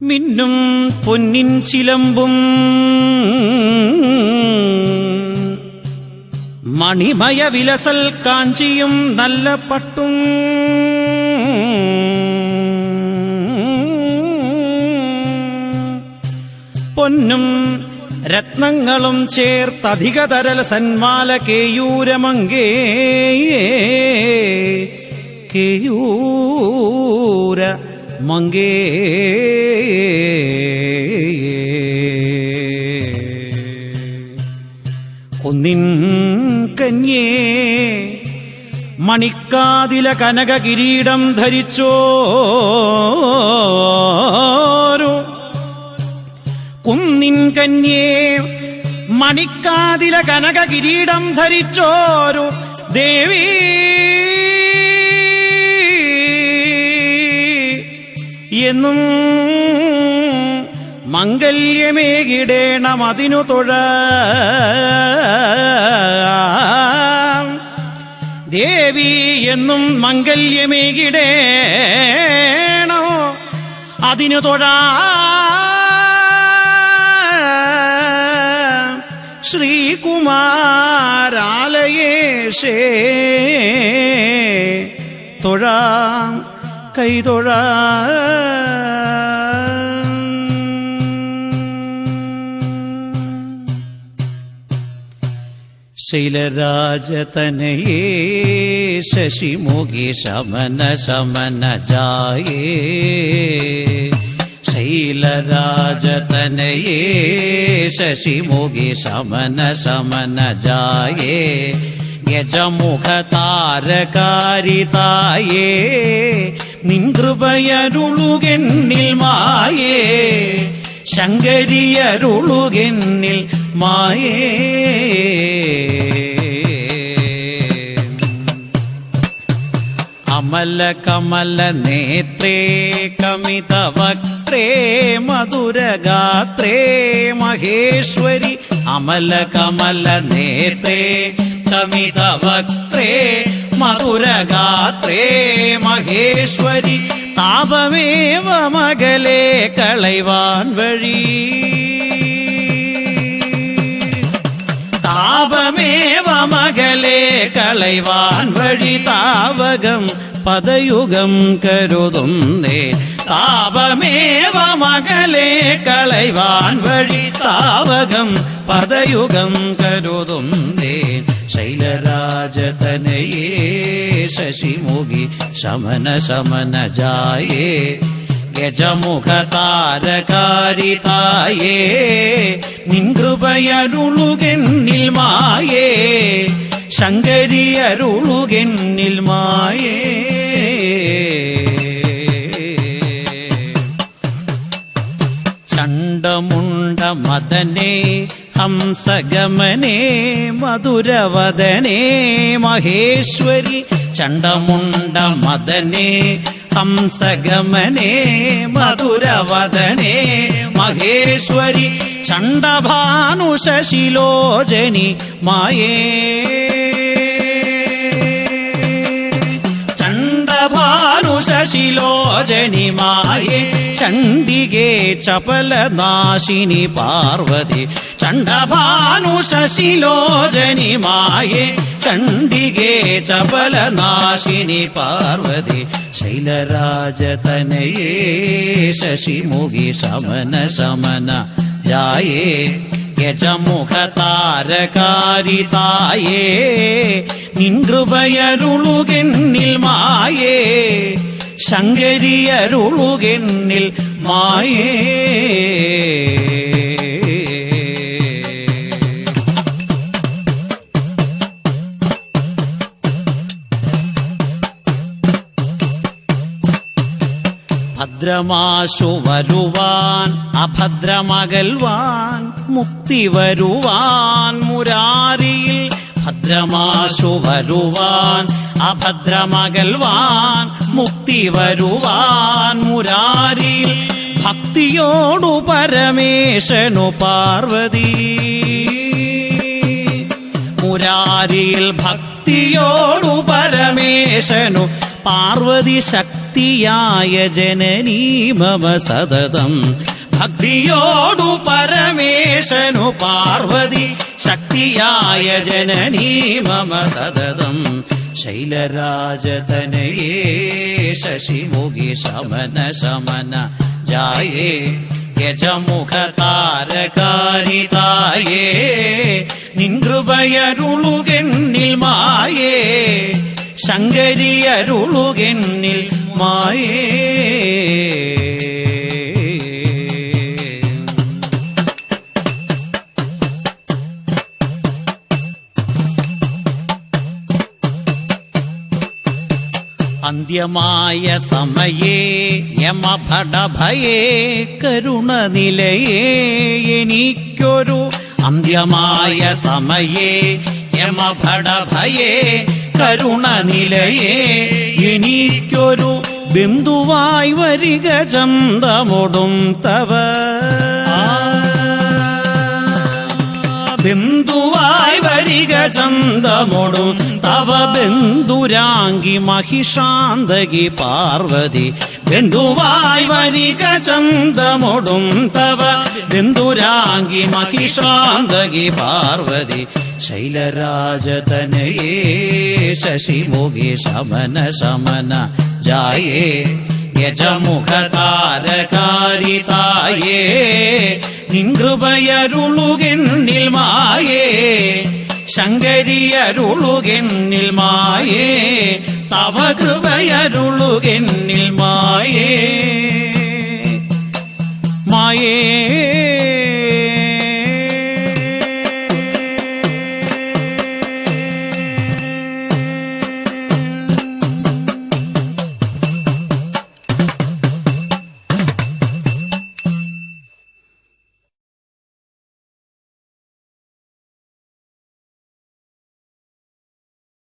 മിന്നും പൊന്നിൻ ചിലമ്പും. മണിമയ വിലസൽ കാഞ്ചിയും നല്ല പട്ടും. പൊന്നും രത്നങ്ങളും ചേർത്തധികതരൽ സന്മാല കേയൂരമങ്കേ കേയൂര മങ്കേ കുന്നിൻ കന്യേ മണിക്കാതില കനക കിരീടം ധരിച്ചോരു. കുന്നിൻ കന്യേ മണിക്കാതില കനക കിരീടം ധരിച്ചോരു ദേവി. എന്നും മംഗല്യമേകിടേണം അതിനു തൊഴ ദേവി എന്നും മംഗല്യമേകിടേണോ? അതിനു തൊഴാ ശ്രീകുമാരാലയേഷേ തൊഴാം കൈതൊഴാ ശൈലരാജതനയേ ശശിമുഖി ശമന ശമന ജായേ ശൈലരാജതനയേ ശശിമുഖി ശമന ശമന ജായേ യജമുഖ താരകാരിതായേ നിൻകൃപയരുളുകെന്നിൽ മായേ. ശങ്കരിയരുളുകെന്നിൽ മായേ. கமல கமல நேத்ரே கமிதவக்ரே மதுரகாத்ரே மகேஸ்வரி அமல கமல நேத்ரே கமிதவக்ரே மதுரகாத்ரே மகேஸ்வரி தாபமேவ மகளே களைவான் வழி தாபமேவ மகளே களைவான் வழி தாவகம் പദയുഗം കരുതുന്നേ. താപമേവ മകളെ കളൈവാൻ വഴി താവകം പദയുഗം കരുതുന്നേ. ശൈലരാജതനയേ ശശിമുഖി ശമന ശമന ജായേ. ഗജമുഖ താരകാരിതായേ നിൻകൃപയരുളുകെന്നിൽ മായേ. ശങ്കരിയരുളുകെന്നിൽ മായേ. मदने हंसगमने मधुरवदने महेश्वरि चण्डमुण्डमदने हंसगमने मधुरवदने महेश्वरि चण्डभानुशशिलोजनि माये चण्डभानुशशिलोजनि माये മായേ ചണ്ഡഭാനു ശശിലോചനി മായേ ചണ്ഡികേ ചപലനാശിനി പാർവതി ചണ്ഡഭാനു ശശിലോചനി മായേ ചണ്ഡികേ ചപലനാശിനി പാർവതി ശൈലരാജതനയേ ശശിമുഖി ശമന ശമന ജായേ യജമുഖ താരകാരിതായേ നിൻകൃപയരുളുകെന്നിൽ മായേ ശങ്കരിയരുളുകെന്നിൽ മായേ. ഭദ്രമാശു വരുവാൻ അഭദ്രമകൽവാൻ മുക്തി വരുവാൻ മുരാരിയിൽ. ഭദ്രമാശു വരുവാൻ അഭദ്രമകൽവാൻ മുക്തി വരുവാൻ മുരാരിയിൽ ഭക്തിയോടു പരമേശനു പാർവതി. മുരാരിയിൽ ഭക്തിയോടു പരമേശനു പാർവതി ശക്തി ശക്തിയായ ജനനീ മമ സതതം. ഭക്തിയോടു പരമേശനു പാർവതി ശക്തിയായ ജനനീ മമ സതതം. ശൈലരാജതനയേ ശശിമുഖി ശമന ശമന ജായേ യജമുഖ താരകാരിതായേ നിൻകൃപയരുളുകെന്നിൽ മായേ ശങ്കരിയരുളുകെന്നിൽ മായേ. അന്ത്യമായ സമയേ യമഭടഭയേ കരുണ നിലയേ എനിക്കൊരു അന്ത്യമായ സമയേ യമഭടഭയേ കരുണ നിലയേ എനിക്കൊരു ബിന്ദുവായി വരിക ചന്തമൊടും തവ. ബിന്ദുവായി വരിക ചന്തമൊടും ബന്ധുരാങ്കി മഹിഷാന്തകി പാർവതി. ബന്ധുവായി വരിക ചന്തമൊടും തവ. ബന്ധുരാങ്കി മഹിഷാന്തകി പാർവതി. ശൈലരാജതനയേ ശശിമുഖി ശമന ശമന. ജായേ യജമുഖ താരകാരിതായേ നിൻകൃപയരുളുകെന്നിൽ മായേ. ശങ്കരിയരുളുകെന്നിൽ മായേ തവകൃപയരുളുകെന്നിൽ മായേ. മായേ